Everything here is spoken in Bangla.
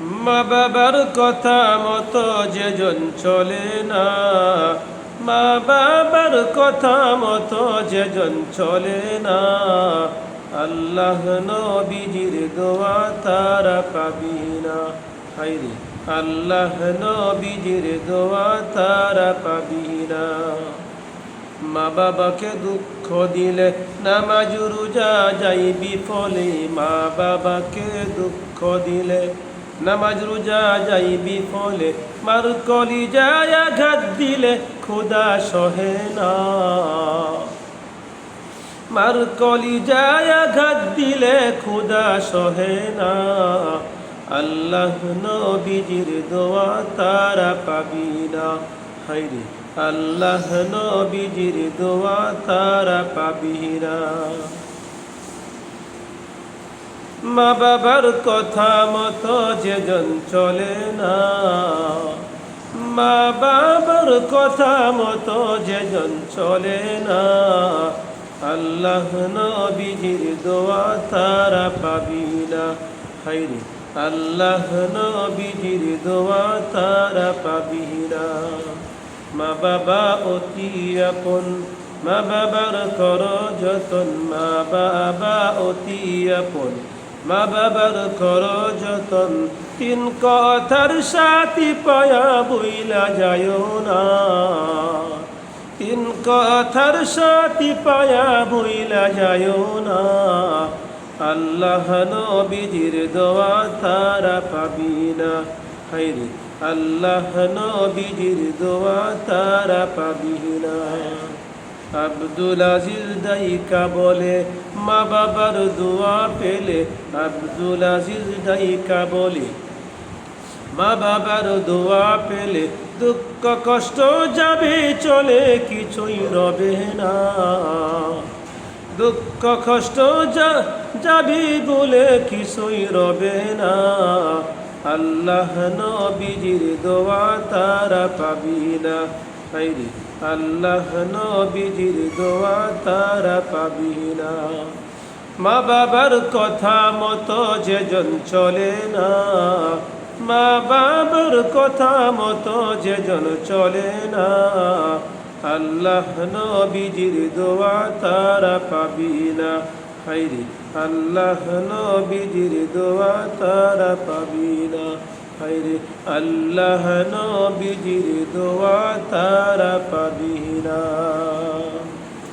মা বাবার কথা মতো যেজন চলে না। মা বাবার কথা মতো যেজন চলে না। আল্লাহ নবীজির দোয়া তারা পাবি না। হাইরে আল্লাহ নবীজির দোয়া তারা পাবি না। মা বাবাকে দুঃখ দিলে নামাজ রোজা যাইবি ফলে মা বাবাকে দুঃখ দিলে নামাজ রোজা যাইবি ফলে মার কলি যায় আঘাত দিলে খোদা সহে না। মার কলি যায় আঘাত দিলে খোদা সহে না। আল্লাহ নবীজির দোয়া তারা পাবি না। হাইরে আল্লাহ নবীজির দোয়া তারা পাবি না। মা বাবার কথা মতো যেজন চলে না। মা বাবার কথা মতো যেজন চলে না। আল্লাহ নবীজির দোয়া তারা পাবি না। হাইরে আল্লাহ নবীজির দোয়া তারা পাবি না। মা বাবা অতি আপন, মা বাবার কর যতন। মা বাবা অতি আপন। মা বাবার কর যতন তিন কথার সাথী পায়া বইলা যায় না। তিন কথার সাথী পায়া বইলা যায় না। আল্লাহ নবীজির দোয়া তারা পাবি না। হাইরে আল্লাহ নবীজির দোয়া তারা পাবি না। আব্দুল আজিজ দাইকা বলে, মা বাবার দোয়া পেলে আব্দুল আজিজ দাইকা বলে। মা বাবার দোয়া পেলে দুঃখ কষ্ট যাবে, চলে কিছুই রবে না। দুঃখ কষ্ট যাবি বলে কিছুই রবে না। আল্লাহ নবীজির দোয়া তারা পাবি না। হাইরে আল্লাহ নবীজির দোয়া তারা পাবি না। মা বাবার কথা মতো যেজন চলে না। মা বাবার কথা মতো যেজন চলে না। আল্লাহ নবীজির দোয়া তারা পাবি না। হাইরে আল্লাহ নবীজির দোয়া তারা পাবি না। হাইরে আল্লাহ নবীজির দোয়া তারা পাবি